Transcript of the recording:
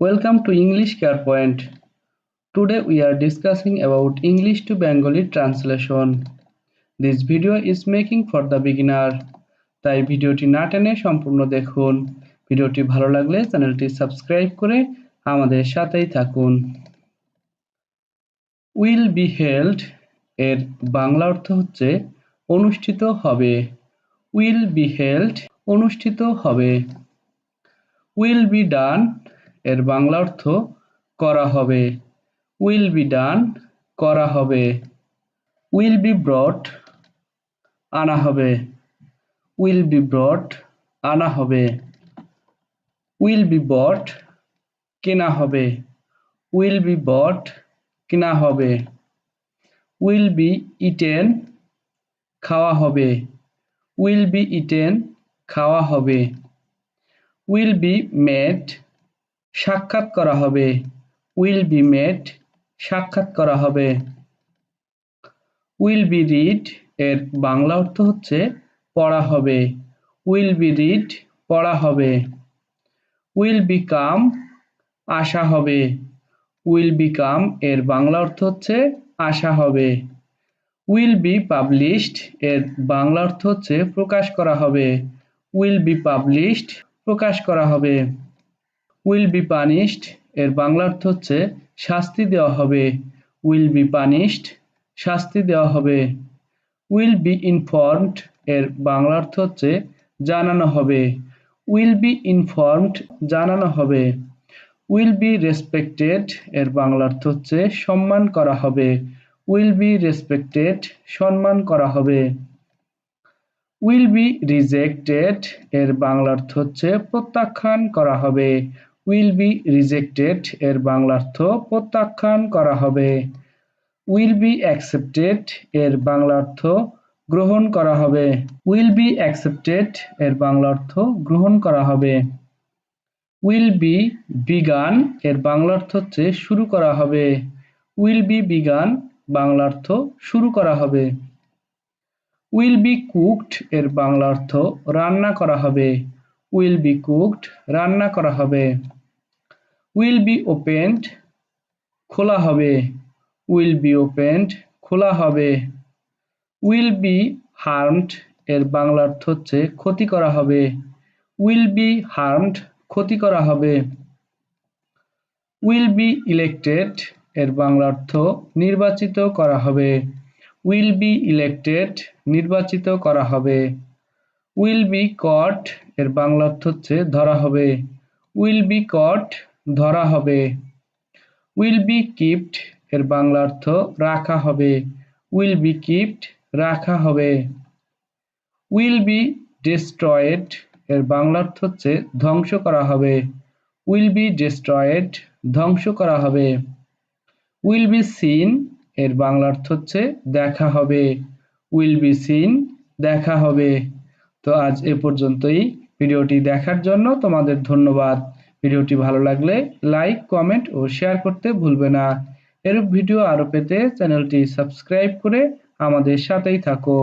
Welcome to English Care Point. Today we are discussing about English to Bengali translation. This video is making for the beginner. তাই ভিডিওটি না টেনে সম্পূর্ণ দেখুন ভিডিওটি ভালো লাগলে চ্যানেলটি সাবস্ক্রাইব করে আমাদের সাথেই থাকুন উইল বি হেল্ড এর বাংলা অর্থ হচ্ছে অনুষ্ঠিত হবে উইল বি হেল্ড অনুষ্ঠিত হবে উইল বি ডান এর বাংলা অর্থ করা হবে। উইল বি ডান করা হবে। উইল বি ব্রট আনা হবে। উইল বি ব্রট আনা হবে। উইল বি বট কেনা হবে। উইল বি বট কেনা হবে। উইল বি ইটেন খাওয়া হবে। উইল বি ইটেন খাওয়া হবে। উইল বি মেড সাক্ষাৎ করা হবে। উইল বি মেড, সাক্ষাৎ করা হবে। উইল বি রিড এর বাংলা অর্থ হচ্ছে পড়া হবে। উইল বি রিড, পড়া হবে। উইল বিকাম আশা হবে। উইল বিকাম এর বাংলা অর্থ হচ্ছে আশা হবে। উইল বি পাবলিশড এর বাংলা অর্থ হচ্ছে প্রকাশ করা হবে। উইল বি পাবলিশড, প্রকাশ করা হবে। উইল বি পানিশড এর বাংলা অর্থ হচ্ছে শাস্তি দেওয়া হবে। উইল বি পানিশড শাস্তি দেওয়া হবে। উইল বি ইনফর্মড এর বাংলা অর্থ হচ্ছে জানানো হবে। উইল বি ইনফর্মড জানানো হবে। উইল বি রেসপেক্টেড এর বাংলা অর্থ হচ্ছে সম্মান করা হবে। উইল বি রেসপেক্টেড সম্মান করা হবে। উইল বি রিজেক্টেড এর বাংলা অর্থ হচ্ছে প্রত্যাখ্যান করা হবে। উইল বি রিজেক্টেড এর বাংলা অর্থ প্রত্যাখ্যান করা হবে। উইল বি অ্যাকসেপ্টেড এর বাংলা অর্থ গ্রহণ করা হবে। উইল বি অ্যাকসেপ্টেড এর বাংলা অর্থ গ্রহণ করা হবে। উইল বি বিগান এর বাংলা অর্থ হচ্ছে শুরু করা হবে। উইল বি বিগান বাংলা অর্থ শুরু করা হবে। উইল বি কুকড এর বাংলা অর্থ রান্না করা হবে। উইল বি কুকড রান্না করা হবে। উইল বি ওপেন্ড খোলা হবে। উইল বি ওপেন্ড খোলা হবে। উইল বি হার্মড এর বাংলা অর্থ হচ্ছে ক্ষতি করা হবে। উইল বি হার্মড ক্ষতি করা হবে। উইল বি ইলেক্টেড এর বাংলা অর্থ নির্বাচিত করা হবে। উইল বি ইলেক্টেড নির্বাচিত করা হবে। উইল বি কট এর বাংলা অর্থ হচ্ছে ধরা হবে। উইল বি কট ধরা হবে। উইল বি কিপড এর বাংলা অর্থ রাখা হবে। উইল বি কিপড রাখা হবে। উইল বি ডিস্ট্রয়েড এর বাংলা অর্থ হচ্ছে ধ্বংস করা হবে। উইল বি ডিস্ট্রয়েড ধ্বংস করা হবে। উইল বি সিন এর বাংলা অর্থ হচ্ছে দেখা হবে। উইল বি সিন দেখা হবে। তো আজ এ পর্যন্তই। ভিডিওটি দেখার জন্য তোমাদের ধন্যবাদ। ভিডিওটি ভালো লাগলে লাইক, কমেন্ট ও শেয়ার করতে ভুলবে না। এরূপ ভিডিও আরও পেতে চ্যানেলটি সাবস্ক্রাইব করে আমাদের সাথেই থাকো।